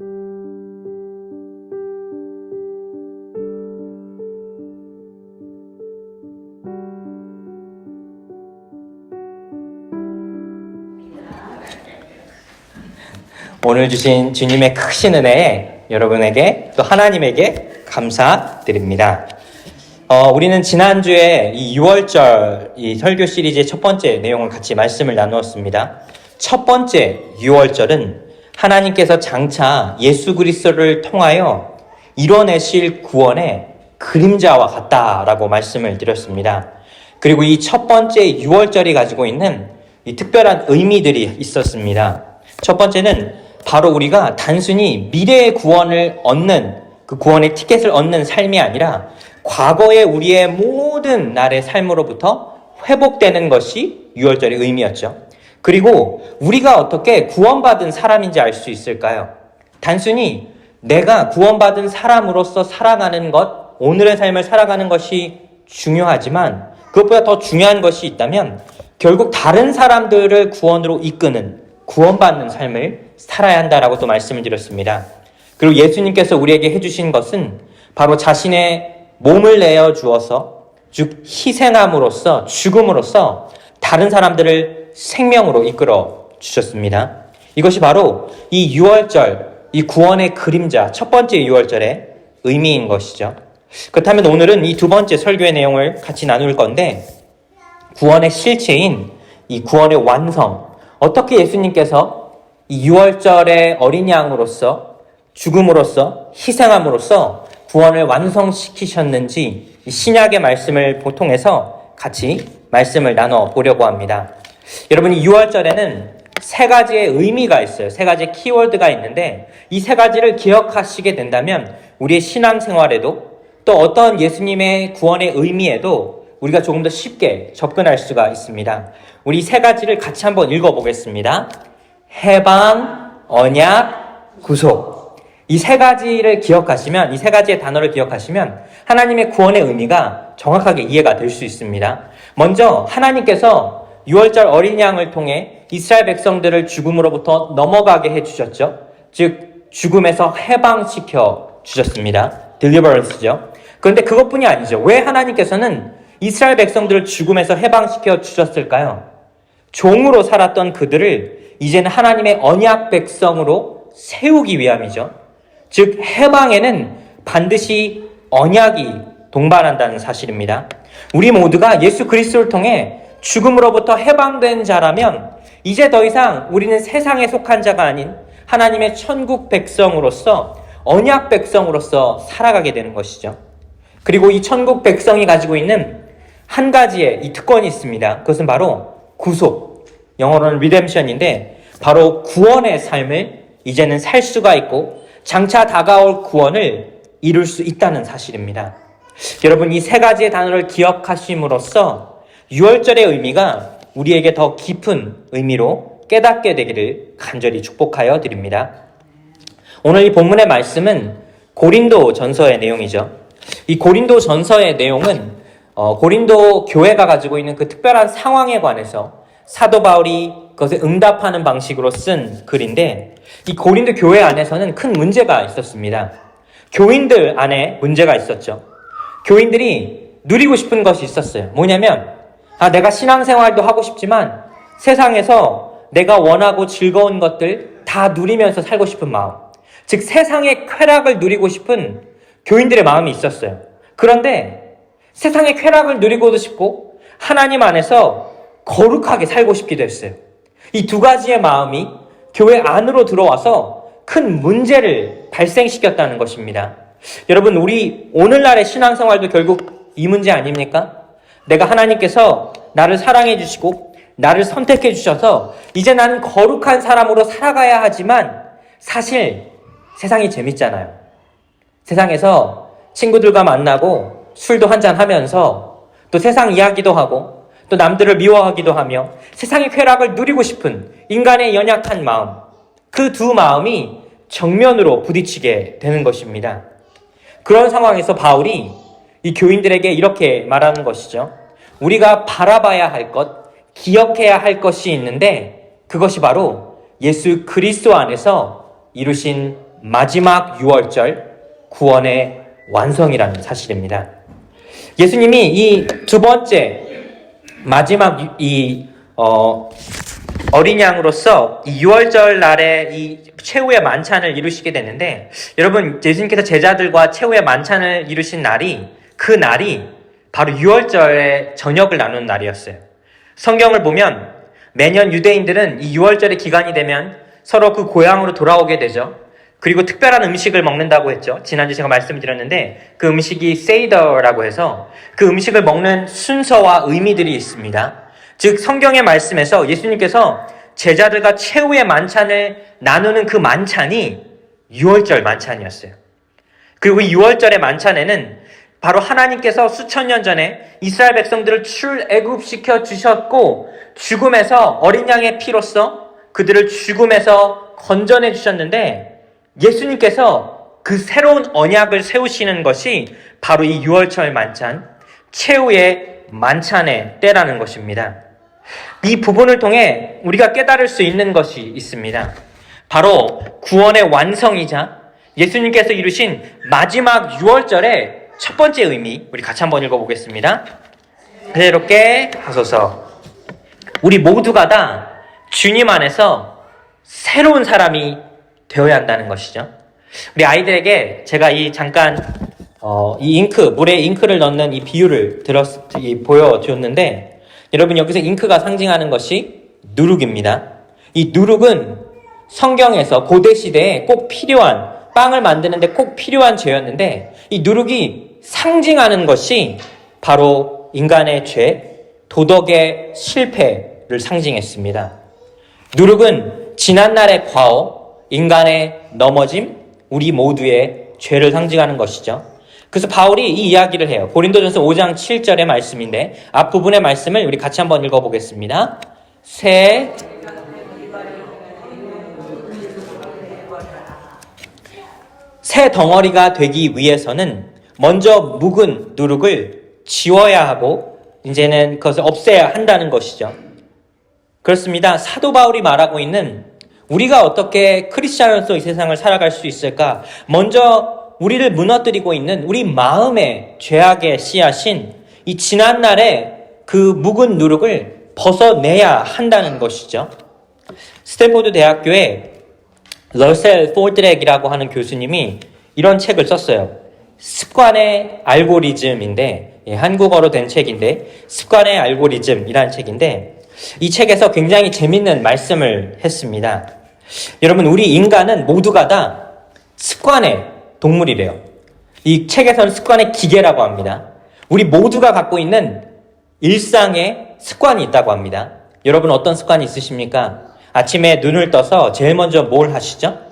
오늘 주신 주님의 크신 은혜에 여러분에게 또 하나님에게 감사드립니다. 어, 우리는 지난주에 이 6월절 이 설교 시리즈의 첫 번째 내용을 같이 말씀을 나누었습니다. 첫 번째 6월절은 하나님께서 장차 예수 그리스도를 통하여 이뤄내실 구원의 그림자와 같다라고 말씀을 드렸습니다. 그리고 이 첫 번째 6월절이 가지고 있는 이 특별한 의미들이 있었습니다. 첫 번째는 바로 우리가 단순히 미래의 구원을 얻는 그 구원의 티켓을 얻는 삶이 아니라 과거의 우리의 모든 날의 삶으로부터 회복되는 것이 6월절의 의미였죠. 그리고 우리가 어떻게 구원받은 사람인지 알 수 있을까요? 단순히 내가 구원받은 사람으로서 살아가는 것, 오늘의 삶을 살아가는 것이 중요하지만 그것보다 더 중요한 것이 있다면 결국 다른 사람들을 구원으로 이끄는 구원받는 삶을 살아야 한다라고 또 말씀을 드렸습니다. 그리고 예수님께서 우리에게 해주신 것은 바로 자신의 몸을 내어 주어서 즉 희생함으로써 죽음으로써 다른 사람들을 생명으로 이끌어 주셨습니다. 이것이 바로 이 6월절, 이 구원의 그림자, 첫 번째 6월절의 의미인 것이죠. 그렇다면 오늘은 이 두 번째 설교의 내용을 같이 나눌 건데, 구원의 실체인 이 구원의 완성, 어떻게 예수님께서 이 6월절의 어린 양으로서 죽음으로써 희생함으로써 구원을 완성시키셨는지 이 신약의 말씀을 보통해서 같이 말씀을 나눠 보려고 합니다. 여러분 이 6월절에는 세 가지의 의미가 있어요. 세 가지의 키워드가 있는데 이 세 가지를 기억하시게 된다면 우리의 신앙생활에도 또 어떤 예수님의 구원의 의미에도 우리가 조금 더 쉽게 접근할 수가 있습니다. 우리 세 가지를 같이 한번 읽어보겠습니다. 해방, 언약, 구속. 이 세 가지를 기억하시면, 이 세 가지의 단어를 기억하시면 하나님의 구원의 의미가 정확하게 이해가 될 수 있습니다. 먼저 하나님께서 6월절 어린 양을 통해 이스라엘 백성들을 죽음으로부터 넘어가게 해주셨죠. 즉, 죽음에서 해방시켜 주셨습니다. deliverance죠. 그런데 그것뿐이 아니죠. 왜 하나님께서는 이스라엘 백성들을 죽음에서 해방시켜 주셨을까요? 종으로 살았던 그들을 이제는 하나님의 언약 백성으로 세우기 위함이죠. 즉, 해방에는 반드시 언약이 동반한다는 사실입니다. 우리 모두가 예수 그리스도를 통해 죽음으로부터 해방된 자라면 이제 더 이상 우리는 세상에 속한 자가 아닌 하나님의 천국 백성으로서 언약 백성으로서 살아가게 되는 것이죠. 그리고 이 천국 백성이 가지고 있는 한 가지의 이 특권이 있습니다. 그것은 바로 구속. 영어로는 리뎀션인데 바로 구원의 삶을 이제는 살 수가 있고 장차 다가올 구원을 이룰 수 있다는 사실입니다. 여러분 이 세 가지의 단어를 기억하심으로써 6월절의 의미가 우리에게 더 깊은 의미로 깨닫게 되기를 간절히 축복하여 드립니다. 오늘 이 본문의 말씀은 고린도 전서의 내용이죠. 이 고린도 전서의 내용은 어, 고린도 교회가 가지고 있는 그 특별한 상황에 관해서 사도 바울이 그것에 응답하는 방식으로 쓴 글인데 이 고린도 교회 안에서는 큰 문제가 있었습니다. 교인들 안에 문제가 있었죠. 교인들이 누리고 싶은 것이 있었어요. 뭐냐면 아 내가 신앙생활도 하고 싶지만 세상에서 내가 원하고 즐거운 것들 다 누리면서 살고 싶은 마음. 즉 세상의 쾌락을 누리고 싶은 교인들의 마음이 있었어요. 그런데 세상의 쾌락을 누리고도 싶고 하나님 안에서 거룩하게 살고 싶기도 했어요. 이 두 가지의 마음이 교회 안으로 들어와서 큰 문제를 발생시켰다는 것입니다. 여러분, 우리 오늘날의 신앙생활도 결국 이 문제 아닙니까? 내가 하나님께서 나를 사랑해 주시고 나를 선택해 주셔서 이제 나는 거룩한 사람으로 살아가야 하지만 사실 세상이 재밌잖아요. 세상에서 친구들과 만나고 술도 한잔 하면서 또 세상 이야기도 하고 또 남들을 미워하기도 하며 세상의 쾌락을 누리고 싶은 인간의 연약한 마음, 그 두 마음이 정면으로 부딪히게 되는 것입니다. 그런 상황에서 바울이 이 교인들에게 이렇게 말하는 것이죠. 우리가 바라봐야 할 것, 기억해야 할 것이 있는데 그것이 바로 예수 그리스도 안에서 이루신 마지막 유월절 구원의 완성이라는 사실입니다. 예수님이 이 두 번째 마지막 유- 이 어, 어린 양으로서 이 6월절 날에 이 최후의 만찬을 이루시게 됐는데 여러분 예수님께서 제자들과 최후의 만찬을 이루신 날이 그 날이 바로 6월절의 저녁을 나누는 날이었어요. 성경을 보면 매년 유대인들은 이 6월절의 기간이 되면 서로 그 고향으로 돌아오게 되죠. 그리고 특별한 음식을 먹는다고 했죠. 지난주 제가 말씀드렸는데 그 음식이 세이더라고 해서 그 음식을 먹는 순서와 의미들이 있습니다. 즉 성경의 말씀에서 예수님께서 제자들과 최후의 만찬을 나누는 그 만찬이 6월절 만찬이었어요. 그리고 이 6월절의 만찬에는 바로 하나님께서 수천 년 전에 이스라엘 백성들을 출애굽시켜 주셨고 죽음에서 어린 양의 피로써 그들을 죽음에서 건져내 주셨는데 예수님께서 그 새로운 언약을 세우시는 것이 바로 이 6월절 만찬, 최후의 만찬의 때라는 것입니다. 이 부분을 통해 우리가 깨달을 수 있는 것이 있습니다. 바로 구원의 완성이자 예수님께서 이루신 마지막 6월절의 첫 번째 의미, 우리 같이 한번 읽어보겠습니다. 그대롭게 하소서. 우리 모두가 다 주님 안에서 새로운 사람이 되어야 한다는 것이죠. 우리 아이들에게 제가 이 잠깐 어, 이 잉크 물에 잉크를 넣는 이 비유를 들었 이, 보여주었는데 여러분 여기서 잉크가 상징하는 것이 누룩입니다. 이 누룩은 성경에서 고대 시대에 꼭 필요한 빵을 만드는데 꼭 필요한 죄였는데 이 누룩이 상징하는 것이 바로 인간의 죄, 도덕의 실패를 상징했습니다. 누룩은 지난날의 과오, 인간의 넘어짐, 우리 모두의 죄를 상징하는 것이죠. 그래서 바울이 이 이야기를 해요. 고린도전서 5장 7절의 말씀인데 앞부분의 말씀을 우리 같이 한번 읽어보겠습니다. 새 새 덩어리가 되기 위해서는 먼저 묵은 누룩을 지워야 하고 이제는 그것을 없애야 한다는 것이죠. 그렇습니다. 사도 바울이 말하고 있는 우리가 어떻게 크리스천으로서 이 세상을 살아갈 수 있을까? 먼저 우리를 무너뜨리고 있는 우리 마음의 죄악의 씨앗인 이 지난 날의 그 묵은 누룩을 벗어내야 한다는 것이죠. 스탠포드 대학교에 러셀 포드렉이라고 하는 교수님이 이런 책을 썼어요. 습관의 알고리즘인데 예, 한국어로 된 책인데 습관의 알고리즘이라는 책인데 이 책에서 굉장히 재밌는 말씀을 했습니다. 여러분 우리 인간은 모두가 다 습관의 동물이래요. 이 책에서는 습관의 기계라고 합니다. 우리 모두가 갖고 있는 일상의 습관이 있다고 합니다. 여러분 어떤 습관이 있으십니까? 아침에 눈을 떠서 제일 먼저 뭘 하시죠?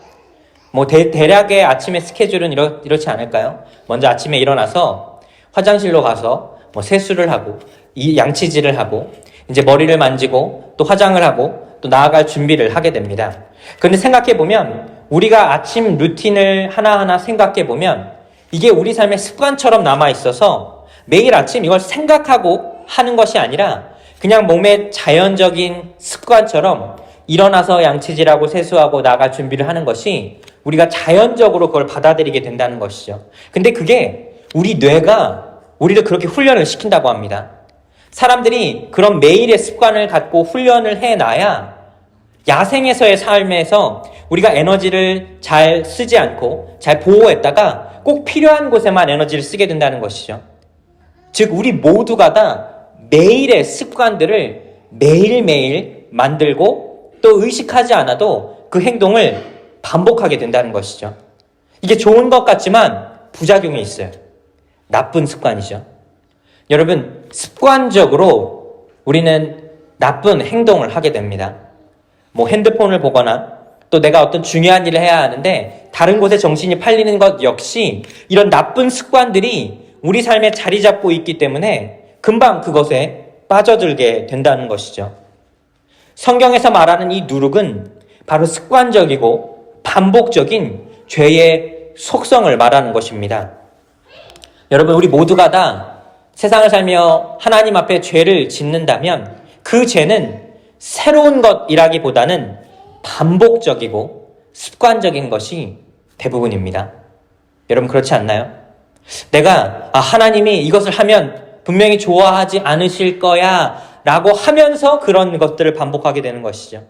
뭐 대, 대략의 아침의 스케줄은 이렇, 이렇지 않을까요? 먼저 아침에 일어나서 화장실로 가서 뭐 세수를 하고 이 양치질을 하고 이제 머리를 만지고 또 화장을 하고 또 나아갈 준비를 하게 됩니다. 그런데 생각해 보면 우리가 아침 루틴을 하나하나 생각해 보면 이게 우리 삶의 습관처럼 남아 있어서 매일 아침 이걸 생각하고 하는 것이 아니라 그냥 몸의 자연적인 습관처럼 일어나서 양치질하고 세수하고 나갈 준비를 하는 것이 우리가 자연적으로 그걸 받아들이게 된다는 것이죠. 근데 그게 우리 뇌가 우리를 그렇게 훈련을 시킨다고 합니다. 사람들이 그런 매일의 습관을 갖고 훈련을 해놔야 야생에서의 삶에서 우리가 에너지를 잘 쓰지 않고 잘 보호했다가 꼭 필요한 곳에만 에너지를 쓰게 된다는 것이죠. 즉, 우리 모두가 다 매일의 습관들을 매일매일 만들고 또 의식하지 않아도 그 행동을 반복하게 된다는 것이죠. 이게 좋은 것 같지만 부작용이 있어요. 나쁜 습관이죠. 여러분, 습관적으로 우리는 나쁜 행동을 하게 됩니다. 뭐 핸드폰을 보거나 또 내가 어떤 중요한 일을 해야 하는데 다른 곳에 정신이 팔리는 것 역시 이런 나쁜 습관들이 우리 삶에 자리 잡고 있기 때문에 금방 그것에 빠져들게 된다는 것이죠. 성경에서 말하는 이 누룩은 바로 습관적이고 반복적인 죄의 속성을 말하는 것입니다. 여러분, 우리 모두가 다 세상을 살며 하나님 앞에 죄를 짓는다면 그 죄는 새로운 것이라기보다는 반복적이고 습관적인 것이 대부분입니다. 여러분 그렇지 않나요? 내가 아, 하나님이 이것을 하면 분명히 좋아하지 않으실 거야 라고 하면서 그런 것들을 반복하게 되는 것이죠.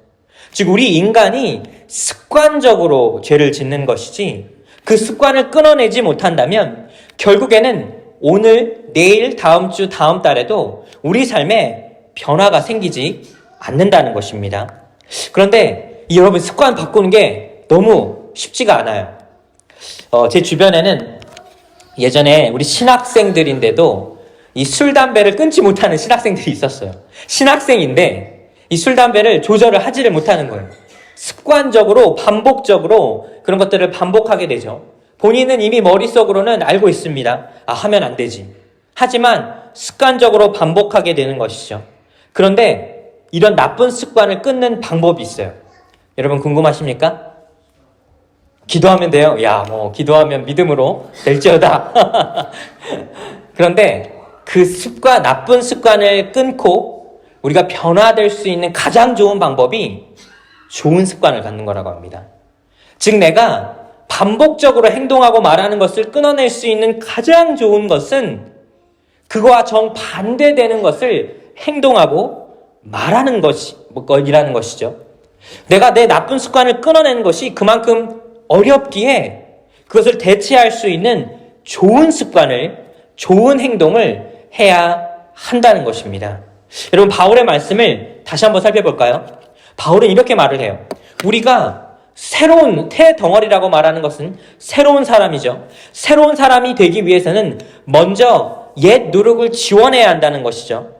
즉 우리 인간이 습관적으로 죄를 짓는 것이지 그 습관을 끊어내지 못한다면 결국에는 오늘, 내일, 다음 주, 다음 달에도 우리 삶에 변화가 생기지 않는다는 것입니다. 그런데 이 여러분 습관 바꾸는 게 너무 쉽지가 않아요. 어, 제 주변에는 예전에 우리 신학생들인데도 이 술, 담배를 끊지 못하는 신학생들이 있었어요. 신학생인데 이 술, 담배를 조절을 하지를 못하는 거예요. 습관적으로, 반복적으로 그런 것들을 반복하게 되죠. 본인은 이미 머릿속으로는 알고 있습니다. 아, 하면 안 되지. 하지만 습관적으로 반복하게 되는 것이죠. 그런데 이런 나쁜 습관을 끊는 방법이 있어요. 여러분 궁금하십니까? 기도하면 돼요. 야, 뭐, 기도하면 믿음으로 될지어다. 그런데 그 습관, 나쁜 습관을 끊고 우리가 변화될 수 있는 가장 좋은 방법이 좋은 습관을 갖는 거라고 합니다. 즉, 내가 반복적으로 행동하고 말하는 것을 끊어낼 수 있는 가장 좋은 것은 그거와 정반대되는 것을 행동하고 말하는 것이, 이라는 것이죠. 내가 내 나쁜 습관을 끊어내는 것이 그만큼 어렵기에 그것을 대체할 수 있는 좋은 습관을, 좋은 행동을 해야 한다는 것입니다. 여러분, 바울의 말씀을 다시 한번 살펴볼까요? 바울은 이렇게 말을 해요. 우리가 새로운 태 덩어리라고 말하는 것은 새로운 사람이죠. 새로운 사람이 되기 위해서는 먼저 옛 누룩을 지워내야 한다는 것이죠.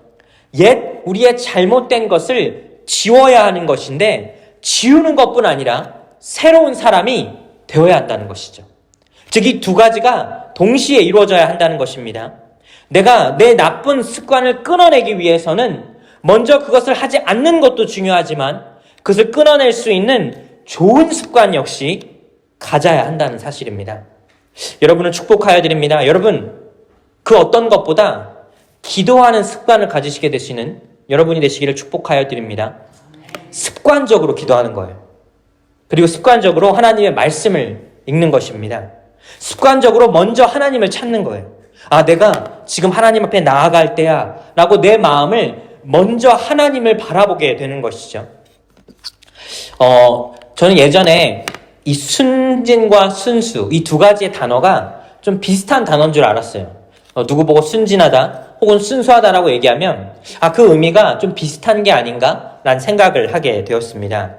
옛 우리의 잘못된 것을 지워야 하는 것인데 지우는 것뿐 아니라 새로운 사람이 되어야 한다는 것이죠. 즉, 이 두 가지가 동시에 이루어져야 한다는 것입니다. 내가 내 나쁜 습관을 끊어내기 위해서는 먼저 그것을 하지 않는 것도 중요하지만 그것을 끊어낼 수 있는 좋은 습관 역시 가져야 한다는 사실입니다. 여러분을 축복하여 드립니다. 여러분, 그 어떤 것보다 기도하는 습관을 가지시게 되시는 여러분이 되시기를 축복하여 드립니다. 습관적으로 기도하는 거예요. 그리고 습관적으로 하나님의 말씀을 읽는 것입니다. 습관적으로 먼저 하나님을 찾는 거예요. 아, 내가 지금 하나님 앞에 나아갈 때야. 라고 내 마음을 먼저 하나님을 바라보게 되는 것이죠. 어, 저는 예전에 이 순진과 순수, 이 두 가지의 단어가 좀 비슷한 단어인 줄 알았어요. 어, 누구 보고 순진하다 혹은 순수하다라고 얘기하면 아, 그 의미가 좀 비슷한 게 아닌가? 라는 생각을 하게 되었습니다.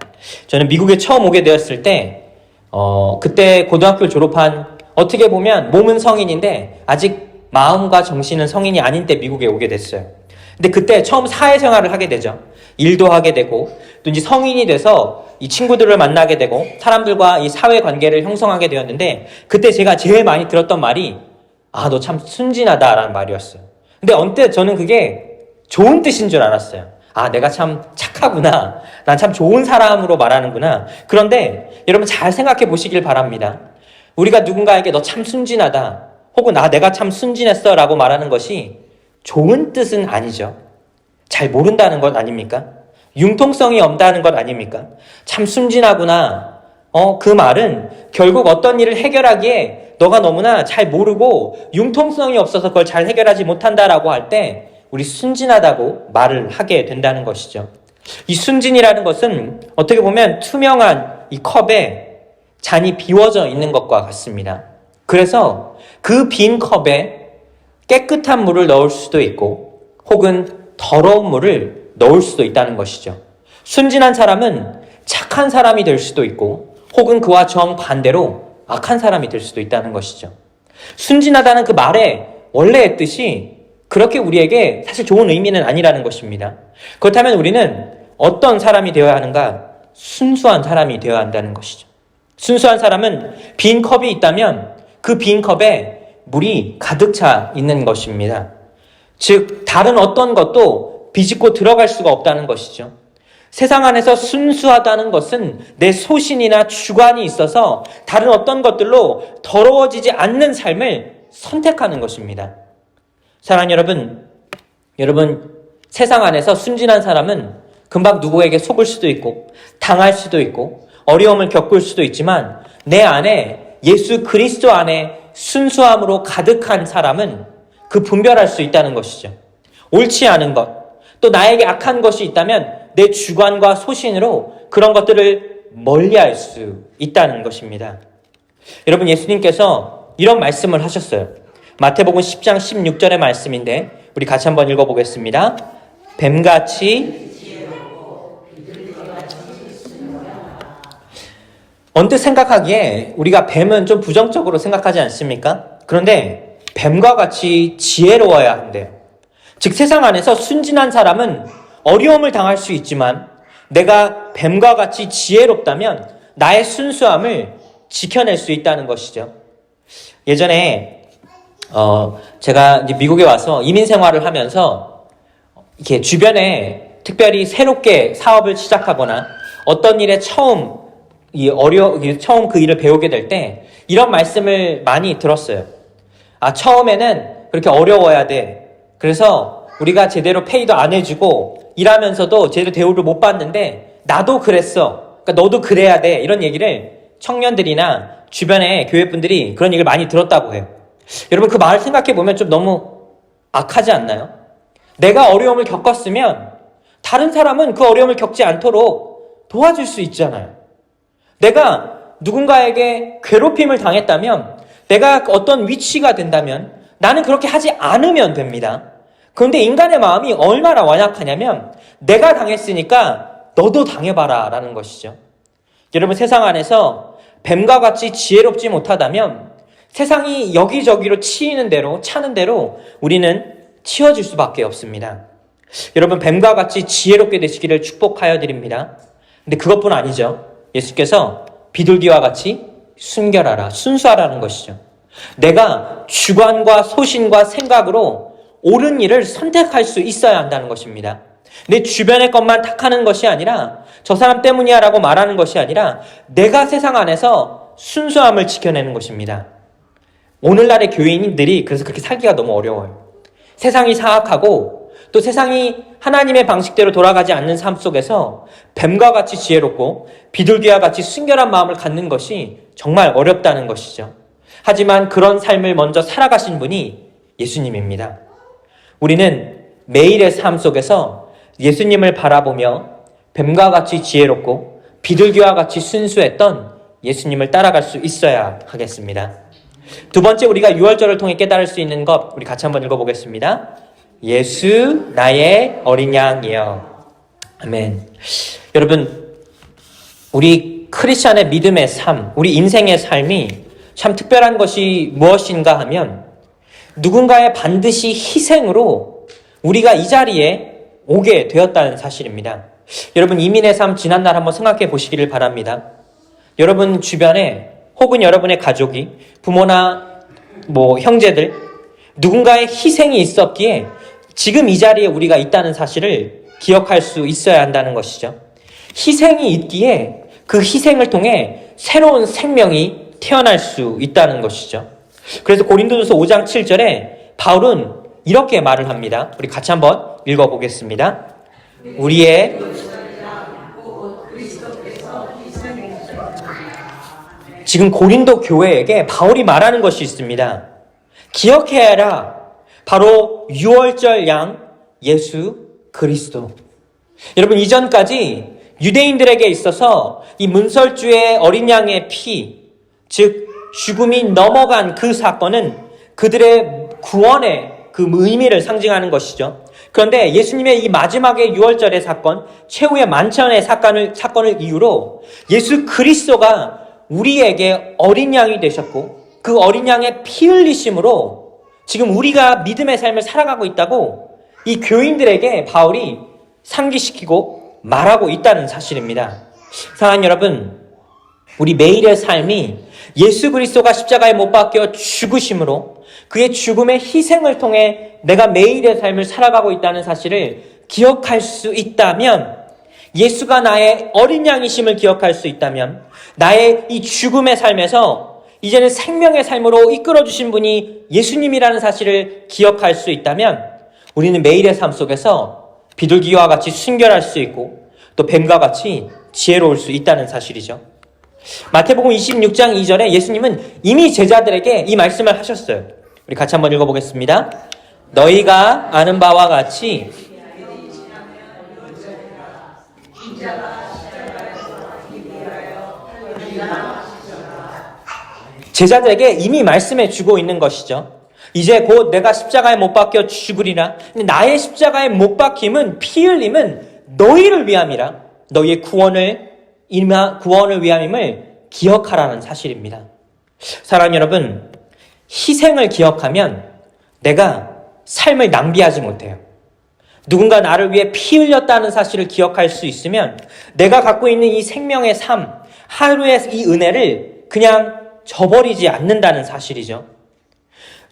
저는 미국에 처음 오게 되었을 때, 어, 그때 고등학교 졸업한 어떻게 보면 몸은 성인인데 아직 마음과 정신은 성인이 아닌 때 미국에 오게 됐어요. 근데 그때 처음 사회생활을 하게 되죠. 일도 하게 되고 또 이제 성인이 돼서 이 친구들을 만나게 되고 사람들과 이 사회 관계를 형성하게 되었는데 그때 제가 제일 많이 들었던 말이 아, 너 참 순진하다라는 말이었어요. 근데 언뜻 저는 그게 좋은 뜻인 줄 알았어요. 아, 내가 참 착하구나. 난 참 좋은 사람으로 말하는구나. 그런데 여러분 잘 생각해 보시길 바랍니다. 우리가 누군가에게 너 참 순진하다. 혹은 아, 내가 참 순진했어. 라고 말하는 것이 좋은 뜻은 아니죠. 잘 모른다는 것 아닙니까? 융통성이 없다는 것 아닙니까? 참 순진하구나. 어, 그 말은 결국 어떤 일을 해결하기에 너가 너무나 잘 모르고 융통성이 없어서 그걸 잘 해결하지 못한다라고 할 때 우리 순진하다고 말을 하게 된다는 것이죠. 이 순진이라는 것은 어떻게 보면 투명한 이 컵에 잔이 비워져 있는 것과 같습니다. 그래서 그 빈 컵에 깨끗한 물을 넣을 수도 있고 혹은 더러운 물을 넣을 수도 있다는 것이죠. 순진한 사람은 착한 사람이 될 수도 있고 혹은 그와 정반대로 악한 사람이 될 수도 있다는 것이죠. 순진하다는 그 말의 원래의 뜻이 그렇게 우리에게 사실 좋은 의미는 아니라는 것입니다. 그렇다면 우리는 어떤 사람이 되어야 하는가? 순수한 사람이 되어야 한다는 것이죠. 순수한 사람은 빈 컵이 있다면 그 빈 컵에 물이 가득 차 있는 것입니다. 즉, 다른 어떤 것도 비집고 들어갈 수가 없다는 것이죠. 세상 안에서 순수하다는 것은 내 소신이나 주관이 있어서 다른 어떤 것들로 더러워지지 않는 삶을 선택하는 것입니다. 사랑 여러분, 여러분, 세상 안에서 순진한 사람은 금방 누구에게 속을 수도 있고, 당할 수도 있고, 어려움을 겪을 수도 있지만, 내 안에 예수 그리스도 안에 순수함으로 가득한 사람은 그 분별할 수 있다는 것이죠. 옳지 않은 것, 또 나에게 악한 것이 있다면 내 주관과 소신으로 그런 것들을 멀리 할 수 있다는 것입니다. 여러분 예수님께서 이런 말씀을 하셨어요. 마태복음 10장 16절의 말씀인데 우리 같이 한번 읽어보겠습니다. 뱀같이 언뜻 생각하기에 우리가 뱀은 좀 부정적으로 생각하지 않습니까? 그런데 뱀과 같이 지혜로워야 한대요. 즉 세상 안에서 순진한 사람은 어려움을 당할 수 있지만 내가 뱀과 같이 지혜롭다면 나의 순수함을 지켜낼 수 있다는 것이죠. 예전에 어 제가 미국에 와서 이민 생활을 하면서 이렇게 주변에 특별히 새롭게 사업을 시작하거나 어떤 일에 처음 이 어려 처음 그 일을 배우게 될 때 이런 말씀을 많이 들었어요. 아 처음에는 그렇게 어려워야 돼. 그래서 우리가 제대로 페이도 안 해주고 일하면서도 제대로 대우를 못 받는데 나도 그랬어. 그러니까 너도 그래야 돼. 이런 얘기를 청년들이나 주변에 교회 분들이 그런 얘기를 많이 들었다고 해요. 여러분 그 말을 생각해 보면 좀 너무 악하지 않나요? 내가 어려움을 겪었으면 다른 사람은 그 어려움을 겪지 않도록 도와줄 수 있잖아요. 내가 누군가에게 괴롭힘을 당했다면 내가 어떤 위치가 된다면 나는 그렇게 하지 않으면 됩니다. 그런데 인간의 마음이 얼마나 완약하냐면 내가 당했으니까 너도 당해봐라 라는 것이죠. 여러분 세상 안에서 뱀과 같이 지혜롭지 못하다면 세상이 여기저기로 치이는 대로 차는 대로 우리는 치워질 수밖에 없습니다. 여러분 뱀과 같이 지혜롭게 되시기를 축복하여 드립니다. 근데 그것뿐 아니죠. 예수께서 비둘기와 같이 순결하라, 순수하라는 것이죠. 내가 주관과 소신과 생각으로 옳은 일을 선택할 수 있어야 한다는 것입니다. 내 주변의 것만 탁하는 것이 아니라 저 사람 때문이야 라고 말하는 것이 아니라 내가 세상 안에서 순수함을 지켜내는 것입니다. 오늘날의 교인들이 그래서 그렇게 살기가 너무 어려워요. 세상이 사악하고 또 세상이 하나님의 방식대로 돌아가지 않는 삶 속에서 뱀과 같이 지혜롭고 비둘기와 같이 순결한 마음을 갖는 것이 정말 어렵다는 것이죠. 하지만 그런 삶을 먼저 살아가신 분이 예수님입니다. 우리는 매일의 삶 속에서 예수님을 바라보며 뱀과 같이 지혜롭고 비둘기와 같이 순수했던 예수님을 따라갈 수 있어야 하겠습니다. 두 번째 우리가 6월절을 통해 깨달을 수 있는 것 우리 같이 한번 읽어보겠습니다. 예수 나의 어린 양이여. 아멘. 여러분 우리 크리스천의 믿음의 삶, 우리 인생의 삶이 참 특별한 것이 무엇인가 하면 누군가의 반드시 희생으로 우리가 이 자리에 오게 되었다는 사실입니다. 여러분 이민의 삶 지난날 한번 생각해 보시기를 바랍니다. 여러분 주변에 혹은 여러분의 가족이 부모나 뭐 형제들 누군가의 희생이 있었기에 지금 이 자리에 우리가 있다는 사실을 기억할 수 있어야 한다는 것이죠. 희생이 있기에 그 희생을 통해 새로운 생명이 태어날 수 있다는 것이죠. 그래서 고린도전서 5장 7절에 바울은 이렇게 말을 합니다. 우리 같이 한번 읽어보겠습니다. 우리의 지금 고린도 교회에게 바울이 말하는 것이 있습니다. 기억해라. 바로 6월절 양 예수 그리스도. 여러분 이전까지 유대인들에게 있어서 이 문설주의 어린 양의 피, 즉 죽음이 넘어간 그 사건은 그들의 구원의 그 의미를 상징하는 것이죠. 그런데 예수님의 이 마지막의 6월절의 사건, 최후의 만천의 사건을, 사건을 이유로 예수 그리스도가 우리에게 어린 양이 되셨고 그 어린 양의 피 흘리심으로 지금 우리가 믿음의 삶을 살아가고 있다고 이 교인들에게 바울이 상기시키고 말하고 있다는 사실입니다. 사랑하는 여러분, 우리 매일의 삶이 예수 그리스도가 십자가에 못 박혀 죽으심으로 그의 죽음의 희생을 통해 내가 매일의 삶을 살아가고 있다는 사실을 기억할 수 있다면 예수가 나의 어린 양이심을 기억할 수 있다면 나의 이 죽음의 삶에서 이제는 생명의 삶으로 이끌어 주신 분이 예수님이라는 사실을 기억할 수 있다면 우리는 매일의 삶 속에서 비둘기와 같이 순결할 수 있고 또 뱀과 같이 지혜로울 수 있다는 사실이죠. 마태복음 26장 2절에 예수님은 이미 제자들에게 이 말씀을 하셨어요. 우리 같이 한번 읽어보겠습니다. 너희가 아는 바와 같이 제자들에게 이미 말씀해 주고 있는 것이죠. 이제 곧 내가 십자가에 못 박혀 죽으리라. 나의 십자가에 못 박힘은 피 흘림은 너희를 위함이라. 너희의 구원을 임하 구원을 위함임을 기억하라는 사실입니다. 사랑 여러분, 희생을 기억하면 내가 삶을 낭비하지 못해요. 누군가 나를 위해 피 흘렸다는 사실을 기억할 수 있으면 내가 갖고 있는 이 생명의 삶, 하루의 이 은혜를 그냥 저버리지 않는다는 사실이죠.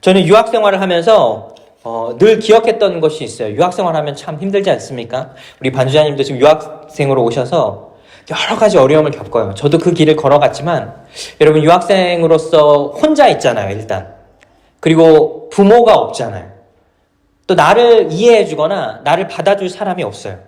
저는 유학 생활을 하면서 어, 늘 기억했던 것이 있어요. 유학 생활하면 참 힘들지 않습니까? 우리 반주자님도 지금 유학생으로 오셔서 여러 가지 어려움을 겪어요. 저도 그 길을 걸어갔지만 여러분 유학생으로서 혼자 있잖아요. 일단 그리고 부모가 없잖아요. 또 나를 이해해 주거나 나를 받아줄 사람이 없어요.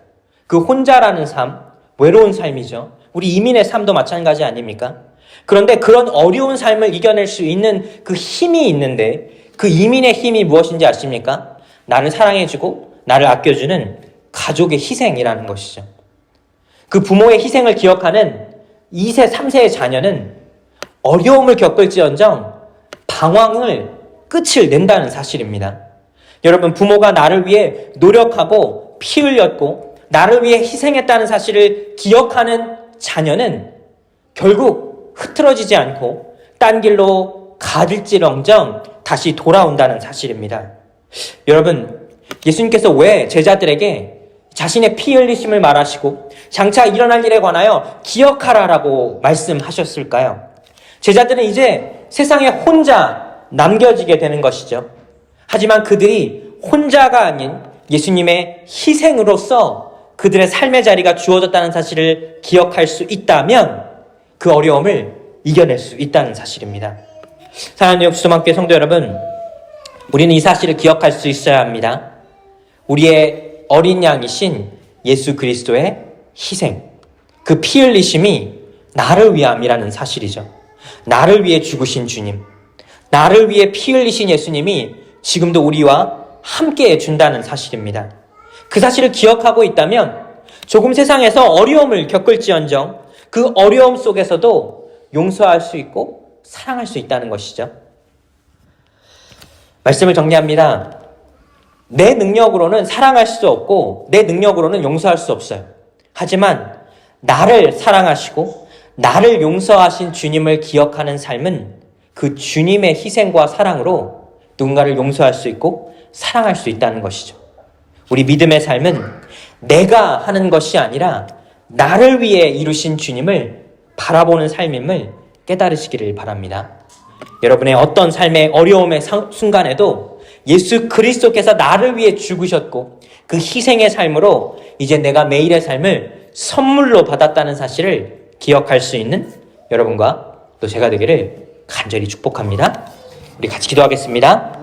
그 혼자라는 삶, 외로운 삶이죠. 우리 이민의 삶도 마찬가지 아닙니까? 그런데 그런 어려운 삶을 이겨낼 수 있는 그 힘이 있는데 그 이민의 힘이 무엇인지 아십니까? 나를 사랑해주고 나를 아껴주는 가족의 희생이라는 것이죠. 그 부모의 희생을 기억하는 2세, 3세의 자녀는 어려움을 겪을지언정 방황을 끝을 낸다는 사실입니다. 여러분, 부모가 나를 위해 노력하고 피 흘렸고 나를 위해 희생했다는 사실을 기억하는 자녀는 결국 흐트러지지 않고 딴 길로 가질지렁정 다시 돌아온다는 사실입니다. 여러분, 예수님께서 왜 제자들에게 자신의 피 흘리심을 말하시고 장차 일어날 일에 관하여 기억하라라고 말씀하셨을까요? 제자들은 이제 세상에 혼자 남겨지게 되는 것이죠. 하지만 그들이 혼자가 아닌 예수님의 희생으로서 그들의 삶의 자리가 주어졌다는 사실을 기억할 수 있다면 그 어려움을 이겨낼 수 있다는 사실입니다. 사랑하는 역수도만교회 성도 여러분, 우리는 이 사실을 기억할 수 있어야 합니다. 우리의 어린 양이신 예수 그리스도의 희생, 그 피 흘리심이 나를 위함이라는 사실이죠. 나를 위해 죽으신 주님, 나를 위해 피 흘리신 예수님이 지금도 우리와 함께 해준다는 사실입니다. 그 사실을 기억하고 있다면 조금 세상에서 어려움을 겪을지언정 그 어려움 속에서도 용서할 수 있고 사랑할 수 있다는 것이죠. 말씀을 정리합니다. 내 능력으로는 사랑할 수 없고 내 능력으로는 용서할 수 없어요. 하지만 나를 사랑하시고 나를 용서하신 주님을 기억하는 삶은 그 주님의 희생과 사랑으로 누군가를 용서할 수 있고 사랑할 수 있다는 것이죠. 우리 믿음의 삶은 내가 하는 것이 아니라 나를 위해 이루신 주님을 바라보는 삶임을 깨달으시기를 바랍니다. 여러분의 어떤 삶의 어려움의 순간에도 예수 그리스도께서 나를 위해 죽으셨고 그 희생의 삶으로 이제 내가 매일의 삶을 선물로 받았다는 사실을 기억할 수 있는 여러분과 또 제가 되기를 간절히 축복합니다. 우리 같이 기도하겠습니다.